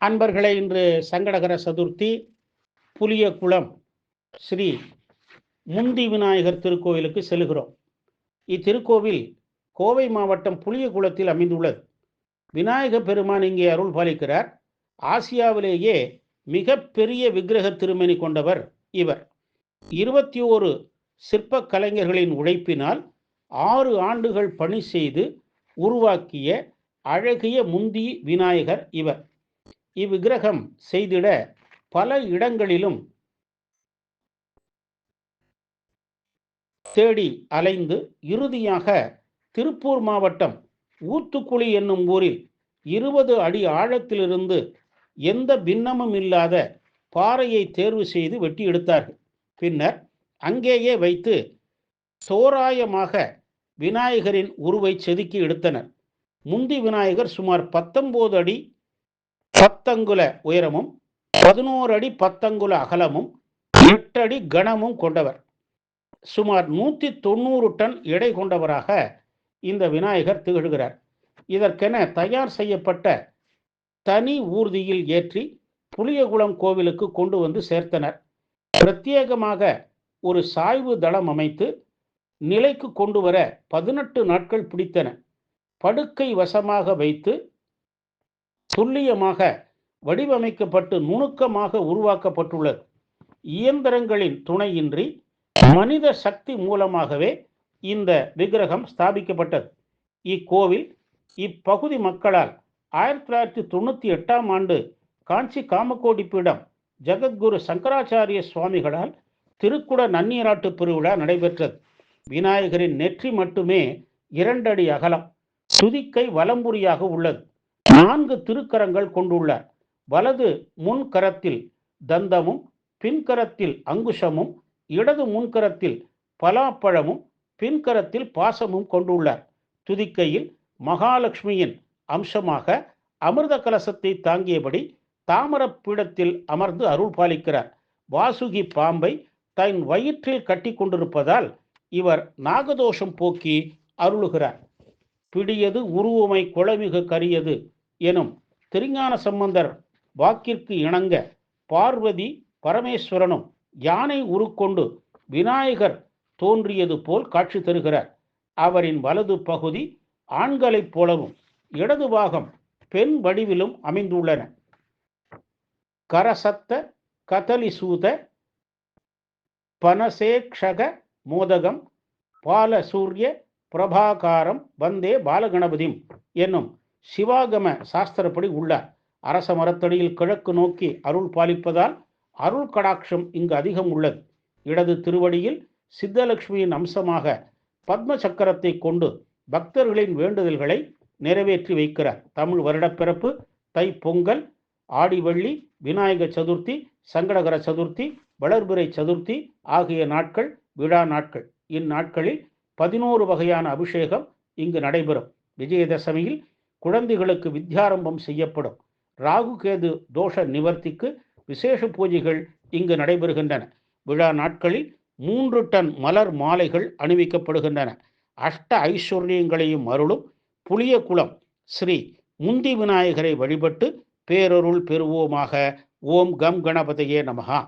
அன்பர்களே இன்று சங்கடகர சதுர்த்தி புலியகுளம் ஸ்ரீ முந்தி விநாயகர் திருக்கோவிலுக்கு செல்கிறோம். இத்திருக்கோவில் கோவை மாவட்டம் புளியகுளத்தில் அமைந்துள்ளது. விநாயக பெருமான் இங்கே அருள் பாலிக்கிறார். ஆசியாவிலேயே மிக பெரிய விக்கிரக திருமணி கொண்டவர் இவர். இருபத்தி ஓரு சிற்ப கலைஞர்களின் உழைப்பினால் ஆறு ஆண்டுகள் பணி செய்து உருவாக்கிய அழகிய முந்தி விநாயகர் இவர். இவ்விக்கிரகம் செய்திட பல இடங்களிலும் தேடி அலைந்து இறுதியாக திருப்பூர் மாவட்டம் ஊத்துக்குழி என்னும் ஊரில் இருபது அடி ஆழத்திலிருந்து எந்த பின்னமும் இல்லாத பாறையை தேர்வு செய்து வெட்டி எடுத்தார்கள். பின்னர் அங்கேயே வைத்து தோராயமாக விநாயகரின் உருவை செதுக்கி எடுத்தனர். முந்தி விநாயகர் சுமார் பத்தொன்பது அடி பத்தங்குல உயரமும் பதினோரு அடி பத்தங்குல அகலமும் எட்டடி கனமும் கொண்டவர். சுமார் நூற்றி தொண்ணூறு டன் எடை கொண்டவராக இந்த விநாயகர் திகழ்கிறார். இதற்கென தயார் செய்யப்பட்ட தனி ஊர்தியில் ஏற்றி புளியகுளம் கோவிலுக்கு கொண்டு வந்து சேர்த்தனர். பிரத்யேகமாக ஒரு சாய்வு தளம் அமைத்து நிலைக்கு கொண்டு வர பதினெட்டு நாட்கள் பிடித்தன. படுக்கை வசமாக வைத்து துல்லியமாக வடிவமைக்கப்பட்டு நுணுக்கமாக உருவாக்கப்பட்டுள்ளது. இயந்திரங்களின் துணையின்றி மனித சக்தி மூலமாகவே இந்த விக்கிரகம் ஸ்தாபிக்கப்பட்டது. இக்கோவில் இப்பகுதி மக்களால் ஆயிரத்தி தொள்ளாயிரத்தி தொண்ணூற்றி எட்டாம் ஆண்டு காஞ்சி காமக்கோடி பீடம் ஜெகத்குரு சங்கராச்சாரிய சுவாமிகளால் திருக்குட நன்னீராட்டு பெருவிழா நடைபெற்றது. விநாயகரின் நெற்றி மட்டுமே இரண்டடி அகலம் துதிக்கை வலம்புரியாக உள்ளது. நான்கு திருக்கரங்கள் கொண்டுள்ளார். வலது முன்கரத்தில் தந்தமும் பின்கரத்தில் அங்குஷமும் இடது முன்கரத்தில் பலாப்பழமும் பின்கரத்தில் பாசமும் கொண்டுள்ளார். துதிக்கையில் மகாலட்சுமியின் அம்சமாக அமிர்த கலசத்தை தாங்கியபடி தாமரப் பீடத்தில் அமர்ந்து அருள் பாலிக்கிறார். வாசுகி பாம்பை தன் வயிற்றில் கட்டி கொண்டிருப்பதால் இவர் நாகதோஷம் போக்கி அருளுகிறார். பிடியது உருவமை குளமிகு கரியது. எனும் திருஞான சம்பந்தர் வாக்கிற்கு இணங்க பார்வதி பரமேஸ்வரனும் யானை உருக்கொண்டு விநாயகர் தோன்றியது போல் காட்சி தருகிறார். அவரின் வலது பகுதி ஆண்களைப் போலவும் இடது பாகம் பெண் வடிவிலும் அமைந்துள்ளன. கரசத்த கதலிசூத பனசேக்ஷக மோதகம் பாலசூரிய பிரபாகாரம் வந்தே பாலகணபதிம் என்னும் சிவாகம சாஸ்திரப்படி உள்ளார். அரச மரத்தடியில் கிழக்கு நோக்கி அருள் பாலிப்பதால் அருள் கடாட்சம் இங்கு அதிகம் உள்ளது. இடது திருவடியில் சித்தலட்சுமியின் அம்சமாக பத்ம சக்கரத்தை கொண்டு பக்தர்களின் வேண்டுதல்களை நிறைவேற்றி வைக்கிறார். தமிழ் வருடப்பிறப்பு தை பொங்கல் ஆடிவள்ளி விநாயகர் விநாயக சதுர்த்தி சங்கடகர சதுர்த்தி வளர்பிறை சதுர்த்தி ஆகிய நாட்கள் விழா நாட்கள். இந்நாட்களில் பதினோரு வகையான அபிஷேகம் இங்கு நடைபெறும். விஜயதசமியில் குழந்தைகளுக்கு வித்யாரம்பம் செய்யப்படும். ராகு கேது தோஷ நிவர்த்திக்கு விசேஷ பூஜைகள் இங்கு நடைபெறுகின்றன. விழா நாட்களில் மூன்று டன் மலர் மாலைகள் அணிவிக்கப்படுகின்றன. அஷ்ட ஐஸ்வர்யங்களையும் அருளும் புளியகுளம் ஸ்ரீ முந்தி விநாயகரை வழிபட்டு பேரருள் பெறுவோமாக. ஓம் கம் கணபதையே நமகா